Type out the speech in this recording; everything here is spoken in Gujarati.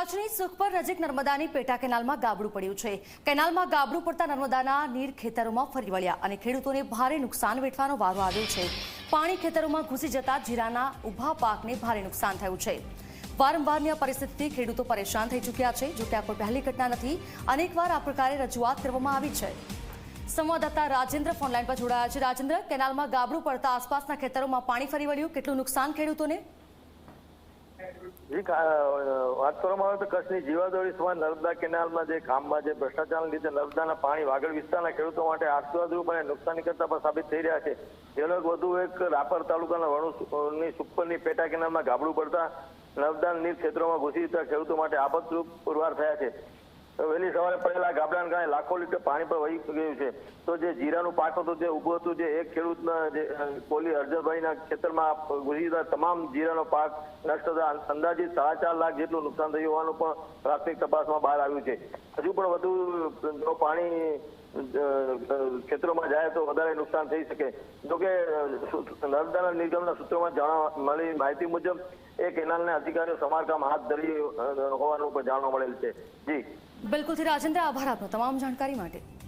કચ્છની સુખપર નજીક નર્મદાની પેટા કેનાલમાં ગાબડું પડ્યું છે. કેનાલમાં ગાબડું પડતા નર્મદાના નીર ખેતરોમાં ફરી વળ્યા અને ખેડૂતોને ભારે નુકસાન વેઠવાનો વારો આવ્યો છે. પાણી ખેતરોમાં ઘૂસી જતા જીરાના ઊભા પાકને ભારે નુકસાન થયું છે. વારંવારની આ પરિસ્થિતિથી ખેડૂતો પરેશાન થઈ ચૂક્યા છે, જોકે આ કોઈ પહેલી ઘટના નથી. અનેકવાર આ પ્રકારે રજૂઆત કરવામાં આવી છે. સંવાદદાતા રાજેન્દ્ર ફોનલાઈન પર જોડાયા છે. રાજેન્દ્ર, કેનાલમાં ગાબડું પડતા આસપાસના ખેતરોમાં પાણી ફરી વળ્યું. કેટલું નુકસાન ખેડૂતોને? જી વાત કરવામાં આવે તો કચ્છની જીવાદોરી સમાન નર્મદા કેનાલમાં જે કામમાં જે ભ્રષ્ટાચારના લીધે નર્મદાના પાણી વાગડ વિસ્તારના ખેડૂતો માટે આશીર્વાદરૂપ અને નુકસાની કરતા પણ સાબિત થઈ રહ્યા છે. જેનો વધુ એક રાપર તાલુકાના વણુની સુપરની પેટા કેનાલમાં ગાબડું પડતા નર્મદા નીર ક્ષેત્રોમાં ઘૂસી જતા ખેડૂતો માટે આફતરૂપ પુરવાર થયા છે. વહેલી સવારે પડેલા ગાબડાના કારણે લાખો લીટર પાણી પર વહી ગયું છે. તો જે જીરાનું પાક હતું, જે ઊભું હતું, જે એક ખેડૂતના, જે કોલી અર્જનભાઈના ખેતરમાં ઘૂસી તમામ જીરાનો પાક નષ્ટ થતા અંદાજિત સાડા ચાર લાખ જેટલું નુકસાન થયું હોવાનું પણ પ્રાથમિક તપાસમાં બહાર આવ્યું છે. હજુ પણ વધુ પાણી અ, જાય તો વધારે નુકસાન થઈ શકે. જોકે કે નર્મદાના નિગમના સૂત્રોમાં જાણવા મળી માહિતી મુજબ એ કેનાલના અધિકારીઓ સમારકામ હાથ ધરી હોવાનું પણ જાણવા મળેલ છે. જી. બિલકુલથી રાજેન્દ્ર આભાર આપનો તમામ જાણકારી માટે.